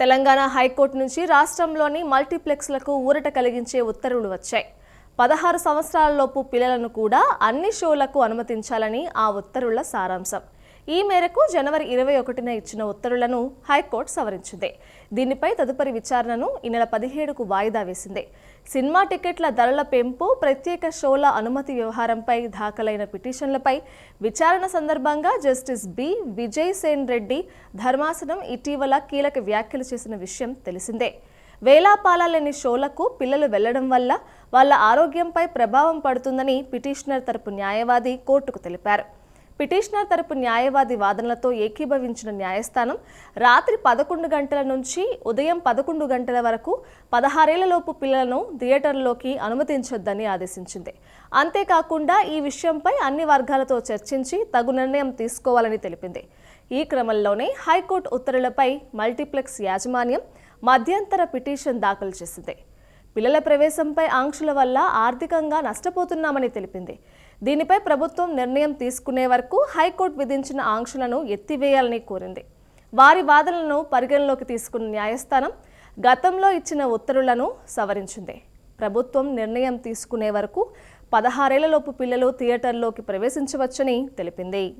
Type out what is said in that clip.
Telangana high court నుంచి రాష్ట్రంలోని మల్టీప్లెక్స్లకు ఊరట కలిగించే ఉత్తర్వులు వచ్చాయి. పదహారు సంవత్సరాలలోపు పిల్లలను కూడా అన్ని షోలకు అనుమతించాలని ఆ ఉత్తర్వుల సారాంశం. ఈ మేరకు జనవరి ఇరవై ఒకటిన ఇచ్చిన ఉత్తర్వులను హైకోర్టు సవరించింది. దీనిపై తదుపరి విచారణను ఈ నెల పదిహేడుకు వాయిదా వేసింది. సినిమా టికెట్ల ధరల పెంపు ప్రత్యేక షోల అనుమతి వ్యవహారంపై దాఖలైన పిటిషన్లపై విచారణ సందర్భంగా జస్టిస్ బి. విజయ్ సేన్ రెడ్డి ధర్మాసనం ఇటీవల కీలక వ్యాఖ్యలు చేసిన విషయం తెలిసిందే. వేలాపాలాలేని షోలకు పిల్లలు వెళ్ళడం వల్ల వాళ్ళ ఆరోగ్యంపై ప్రభావం పడుతుందని పిటిషనర్ తరపు న్యాయవాది కోర్టుకు తెలిపారు. పిటిషనర్ తరపు న్యాయవాది వాదనలతో ఏకీభవించిన న్యాయస్థానం రాత్రి పదకొండు గంటల నుంచి ఉదయం పదకొండు గంటల వరకు పదహారేళ్ళలోపు పిల్లలను థియేటర్లోకి అనుమతించొద్దని ఆదేశించింది. అంతేకాకుండా ఈ విషయంపై అన్ని వర్గాలతో చర్చించి తగు నిర్ణయం తీసుకోవాలని తెలిపింది. ఈ క్రమంలోనే హైకోర్టు ఉత్తర్వులపై మల్టీప్లెక్స్ యాజమాన్యం మధ్యంతర పిటిషన్ దాఖలు చేసింది. పిల్లల ప్రవేశంపై ఆంక్షల వల్ల ఆర్థికంగా నష్టపోతున్నామని తెలిపింది. దీనిపై ప్రభుత్వం నిర్ణయం తీసుకునే వరకు హైకోర్టు విధించిన ఆంక్షలను ఎత్తివేయాలని కోరింది. వారి వాదనలను పరిగణలోకి తీసుకున్న న్యాయస్థానం గతంలో ఇచ్చిన ఉత్తర్వులను సవరించింది. ప్రభుత్వం నిర్ణయం తీసుకునే వరకు పదహారేళ్ళలోపు పిల్లలు థియేటర్లోకి ప్రవేశించవచ్చని తెలిపింది.